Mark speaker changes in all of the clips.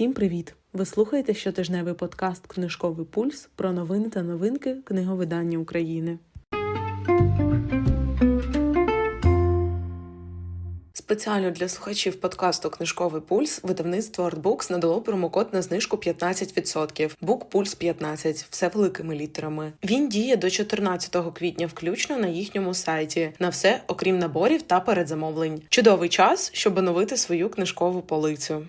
Speaker 1: Всім привіт! Ви слухаєте щотижневий подкаст Книжковий пульс про новини та новинки книговидання України. Спеціально для слухачів подкасту Книжковий пульс видавництво Artbooks надало промокод на знижку 15%. BookPulse 15. все великими літерами. Він діє до 14 квітня, включно на їхньому сайті. На все, окрім наборів та передзамовлень. Чудовий час, щоб оновити свою книжкову полицю.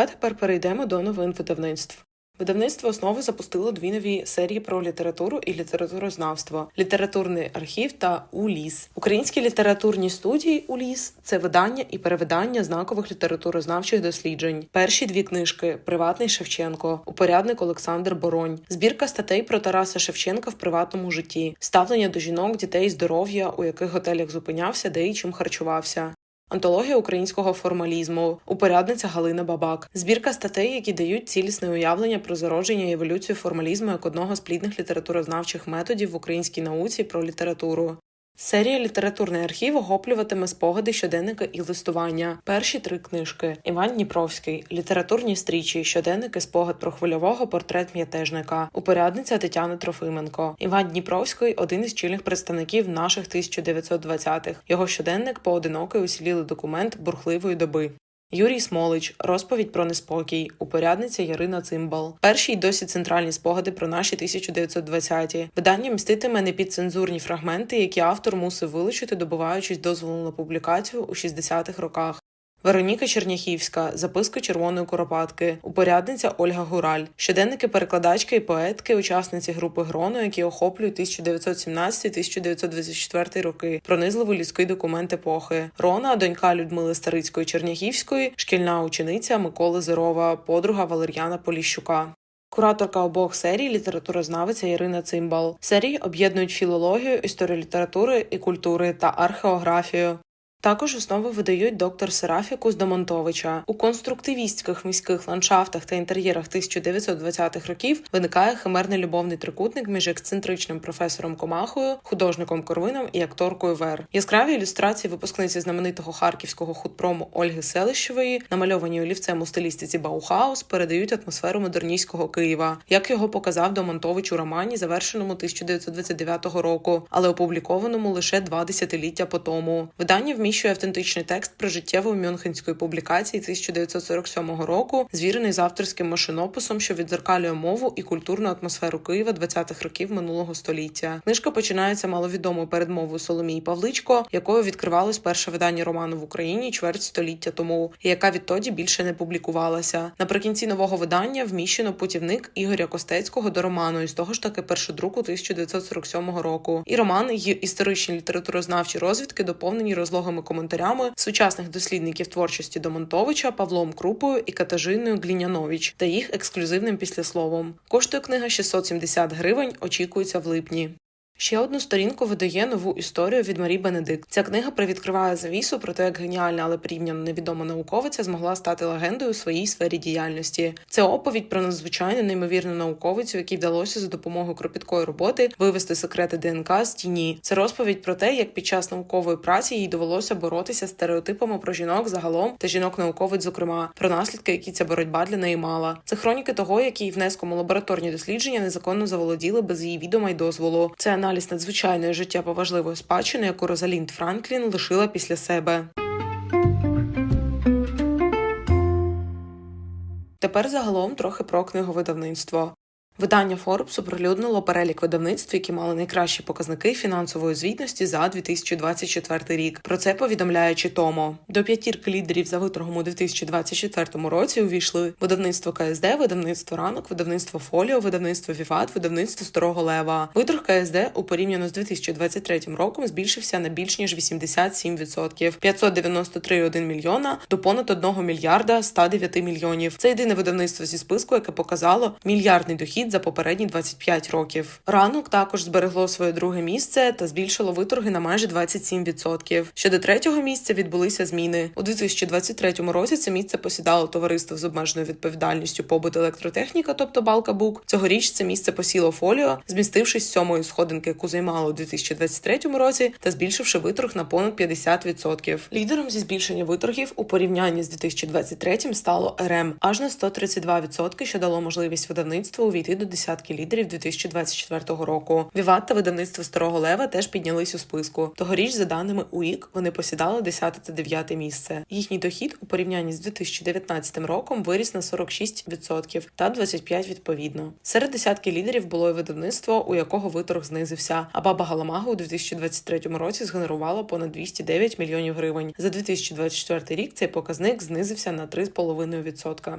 Speaker 1: А тепер перейдемо до новин видавництв. Видавництво основи запустило дві нові серії про літературу і літературознавство: літературний архів та УЛІС. Українські літературні студії УЛІС це видання і перевидання знакових літературознавчих досліджень. Перші дві книжки Приватний Шевченко, упорядник Олександр Боронь, збірка статей про Тараса Шевченка в приватному житті, ставлення до жінок, дітей, здоров'я, у яких готелях зупинявся, де і чим харчувався. Антологія українського формалізму, упорядниця Галина Бабак, збірка статей, які дають цілісне уявлення про зародження і еволюцію формалізму як одного з плідних літературознавчих методів в українській науці про літературу. Серія літературний архів охоплюватиме спогади щоденника і листування. Перші три книжки: Іван Дніпровський, літературні стрічі, щоденники, спогад про хвильового, портрет м'ятежника, упорядниця Тетяна Трофименко. Іван Дніпровський один із чільних представників наших 1920-х. Його щоденник поодинокий усіліли документ бурхливої доби. Юрій Смолич, розповідь про неспокій, упорядниця Ярина Цимбал. Перші й досі центральні спогади про наші 1920-ті. Видання міститиме непідцензурні фрагменти, які автор мусив вилучити, добуваючись дозволу на публікацію у 60-х роках. Вероніка Черняхівська, записки червоної куропатки, упорядниця Ольга Гураль, щоденники перекладачки і поетки, учасниці групи Гроно, які охоплюють 1917-1924 роки, пронизливий людський документ епохи. Рона, донька Людмили Старицької Черняхівської, шкільна учениця Миколи Зерова, подруга Валер'яна Поліщука. Кураторка обох серій літературознавиця Ірина Цимбал. Серії об'єднують філологію, історію літератури і культури та археографію. Також основи видають доктор Серафіку Здомонтовича. У конструктивістських міських ландшафтах та інтер'єрах 1920-х років виникає химерний любовний трикутник між ексцентричним професором Комахою, художником Корвином і акторкою Вер. Яскраві ілюстрації випускниці знаменитого харківського худпрому Ольги Селищевої, намальовані олівцем у стилістиці Баухаус, передають атмосферу модерністського Києва, як його показав Домонтович у романі, завершеному 1929 року, але опублікованому лише два десятиліття по тому. Видання вміщує автентичний текст про життєву мюнхенської публікації 1947 року, звірений з авторським машинописом, що відзеркалює мову і культурну атмосферу Києва 20-х років минулого століття. Книжка починається маловідомою передмовою Соломії Павличко, якою відкривалось перше видання роману в Україні чверть століття тому, і яка відтоді більше не публікувалася. Наприкінці нового видання вміщено путівник Ігоря Костецького до роману із того ж таки першодруку 1947 року. І роман й історичні літературознавчі розвідки доповнені розлогами коментарями сучасних дослідників творчості Домонтовича Павлом Крупою і Катажиною Глінянович та їх ексклюзивним післясловом. Коштує книга 670 гривень. Очікується в липні. Ще одну сторінку видає нову історію від Марі Бенедикт. Ця книга привідкриває завісу про те, як геніальна, але порівняно невідома науковиця змогла стати легендою у своїй сфері діяльності. Це оповідь про надзвичайно неймовірну науковицю, якій вдалося за допомогою кропіткої роботи вивести секрети ДНК з тіні. Це розповідь про те, як під час наукової праці їй довелося боротися з стереотипами про жінок загалом та жінок-науковиць, зокрема, про наслідки, які ця боротьба для неї мала. Це хроніки того, як її внеском у лабораторні дослідження незаконно заволоділи без її відома й дозволу. Це аналіз надзвичайної життєво важливої спадщини, яку Розалінд Франклін лишила після себе. Тепер загалом трохи про книговидавництво. Видання Forbes оприлюднило перелік видавництв, які мали найкращі показники фінансової звітності за 2024 рік. Про це повідомляє Читомо. До п'ятірки лідерів за виторгом у 2024 році увійшли видавництво КСД, видавництво ранок, видавництво Фоліо, видавництво Віват, видавництво Старого Лева. Виторг КСД у порівняно з 2023 роком збільшився на більш ніж 87%. 593,1 мільйона до понад 1 мільярда 109 мільйонів. Це єдине видавництво зі списку, яке показало мільярдний дохід за попередні 25 років. Ранок також зберегло своє друге місце та збільшило виторги на майже 27%. Щодо третього місця відбулися зміни у 2023 році. Це місце посідало товариство з обмеженою відповідальністю побут електротехніка, тобто Балка Бук. Цьогоріч це місце посіло фоліо, змістившись з сьомої сходинки, яку займало у 2023 році, та збільшивши виторг на понад 50%. Лідером зі збільшення виторгів у порівнянні з 2023 стало РМ аж на 132%, що дало можливість видавництву увійти до десятки лідерів 2024 року. Віват та видавництво Старого Лева теж піднялись у списку. Тогоріч, за даними УІК, вони посідали 10 та 9 місце. Їхній дохід у порівнянні з 2019 роком виріс на 46% та 25% відповідно. Серед десятки лідерів було і видавництво, у якого виторг знизився. А баба Галамага у 2023 році згенерувала понад 209 мільйонів гривень. За 2024 рік цей показник знизився на 3,5%.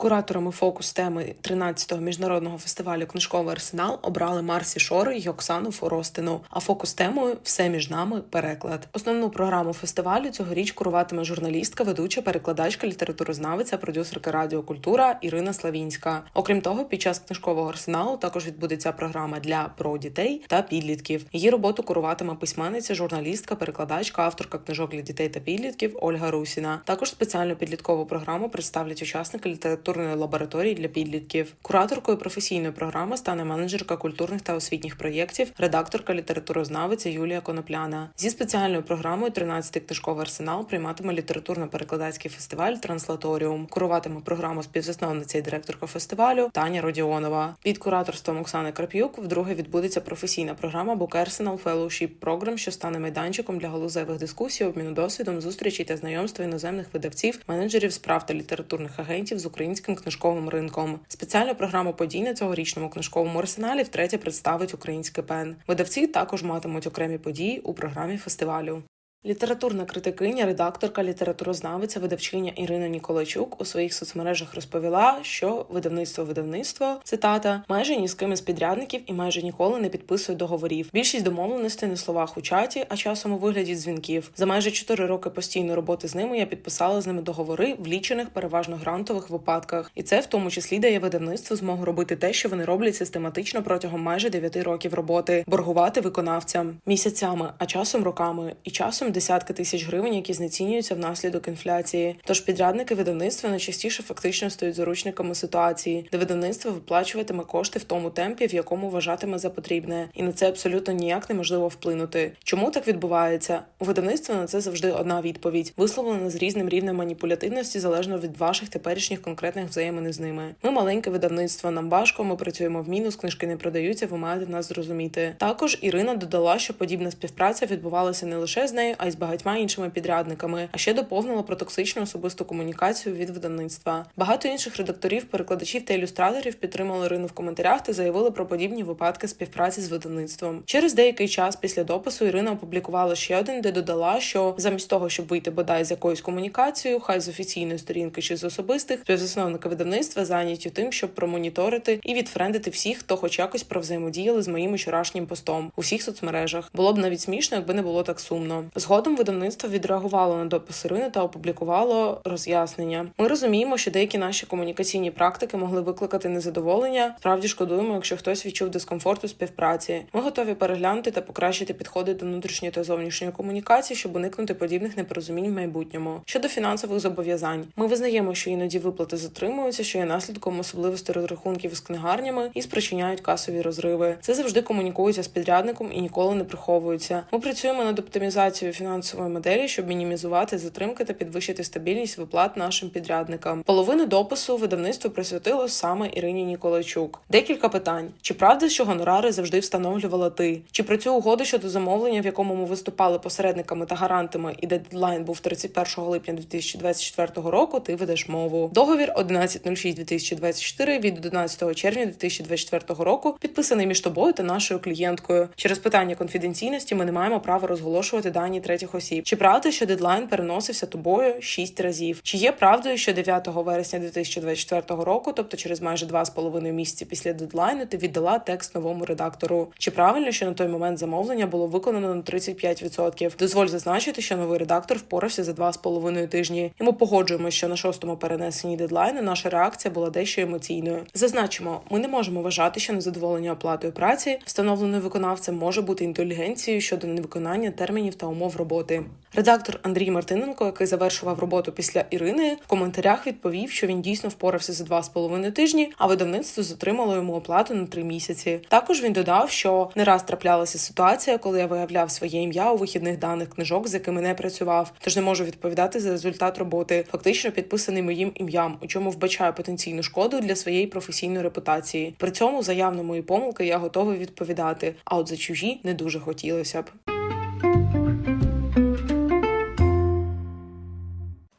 Speaker 1: Кураторами фокус теми 13-го міжнародного фестивалю Книжковий арсенал обрали Марсі Шори й Оксану Форостину. А фокус темою все між нами переклад. Основну програму фестивалю цьогоріч куруватиме журналістка, ведуча, перекладачка, літературознавиця, продюсерка Радіо Культура Ірина Славінська. Окрім того, під час книжкового арсеналу також відбудеться програма для про дітей та підлітків. Її роботу куруватиме письменниця, журналістка, перекладачка, авторка книжок для дітей та підлітків Ольга Русіна. Також спеціальну підліткову програму представлять учасники літератури літературної лабораторії для підлітків. Кураторкою професійної програми стане менеджерка культурних та освітніх проєктів, редакторка літературознавиця Юлія Конопляна. Зі спеціальною програмою «13-й книжковий арсенал прийматиме літературно-перекладацький фестиваль Транслаторіум. Куруватиме програму співзасновниця і директорка фестивалю Таня Родіонова. Під кураторством Оксани Крап'юк вдруге відбудеться професійна програма Arsenal Fellowship Program, що стане майданчиком для галузевих дискусій, обміну досвідом, зустрічей та знайомства іноземних видавців, менеджерів справ та літературних агентів з українським українським книжковим ринком. Спеціальну програму подій на цьогорічному книжковому арсеналі втретє представить український пен. Видавці також матимуть окремі події у програмі фестивалю. Літературна критикиня, редакторка, літературознавиця, видавчиня Ірина Ніколайчук у своїх соцмережах розповіла, що видавництво видавництво цитата майже ні з ким із підрядників і майже ніколи не підписує договорів. Більшість домовленостей на словах у чаті, а часом у вигляді дзвінків. За майже чотири роки постійної роботи з ними я підписала з ними договори в лічених, переважно грантових випадках, і це в тому числі дає видавництву змогу робити те, що вони роблять систематично протягом майже дев'яти років роботи, боргувати виконавцям місяцями, а часом роками і часом десятки тисяч гривень, які знецінюються внаслідок інфляції. Тож підрядники видавництва найчастіше фактично стають заручниками ситуації, де видавництво виплачуватиме кошти в тому темпі, в якому вважатиме за потрібне, і на це абсолютно ніяк неможливо вплинути. Чому так відбувається? У видавництва на це завжди одна відповідь, висловлена з різним рівнем маніпулятивності залежно від ваших теперішніх конкретних взаємин з ними. Ми маленьке видавництво, нам важко, ми працюємо в мінус, книжки не продаються. Ви маєте нас зрозуміти. Також Ірина додала, що подібна співпраця відбувалася не лише з нею, а й з багатьма іншими підрядниками, а ще доповнила про токсичну особисту комунікацію від видавництва. Багато інших редакторів, перекладачів та ілюстраторів підтримали Ірину в коментарях та заявили про подібні випадки співпраці з видавництвом. Через деякий час після допису Ірина опублікувала ще один, де додала, що замість того, щоб вийти бодай з якоюсь комунікацією, хай з офіційної сторінки чи з особистих, співзасновники видавництва зайняті тим, щоб промоніторити і відфрендити всіх, хто хоч якось провзаємодіяли з моїм вчорашнім постом у всіх соцмережах. Було б навіть смішно, якби не було так сумно. Згодом видавництво відреагувало на допис Ірини та опублікувало роз'яснення. Ми розуміємо, що деякі наші комунікаційні практики могли викликати незадоволення. Справді шкодуємо, якщо хтось відчув дискомфорт у співпраці. Ми готові переглянути та покращити підходи до внутрішньої та зовнішньої комунікації, щоб уникнути подібних непорозумінь в майбутньому. Щодо фінансових зобов'язань, ми визнаємо, що іноді виплати затримуються, що є наслідком особливостей розрахунків з книгарнями і спричиняють касові розриви. Це завжди комунікується з підрядником і ніколи не приховується. Ми працюємо над оптимізацією фінансової моделі, щоб мінімізувати затримки та підвищити стабільність виплат нашим підрядникам. Половину допису видавництво присвятило саме Ірині Ніколайчук. Декілька питань: чи правда, що гонорари завжди встановлювала ти? Чи про цю угоду щодо замовлення, в якому ми виступали посередниками та гарантами, і дедлайн був 31 липня 2024 року? Ти ведеш мову? Договір 11.06.2024 від 11 червня 2024 року підписаний між тобою та нашою клієнткою. Через питання конфіденційності ми не маємо права розголошувати дані третіх осіб. Чи правда, що дедлайн переносився тобою шість разів? Чи є правдою, що 9 вересня 2024 року, тобто через майже два з половиною місяці після дедлайну, ти віддала текст новому редактору? Чи правильно, що на той момент замовлення було виконано на 35%? Дозволь зазначити, що новий редактор впорався за два з половиною тижні. І ми погоджуємося, що на шостому перенесенні дедлайну наша реакція була дещо емоційною. Зазначимо, ми не можемо вважати, що незадоволення оплатою праці, встановленою виконавцем, може бути інтелігенцією щодо невиконання термінів та умов роботи. Редактор Андрій Мартиненко, який завершував роботу після Ірини, в коментарях відповів, що він дійсно впорався за два з половиною тижні, а видавництво затримало йому оплату на три місяці. Також він додав, що не раз траплялася ситуація, коли я виявляв своє ім'я у вихідних даних книжок, з якими не працював, тож не можу відповідати за результат роботи, фактично підписаний моїм ім'ям, у чому вбачаю потенційну шкоду для своєї професійної репутації. При цьому заявно мої помилки я готовий відповідати. А от за чужі не дуже хотілося б.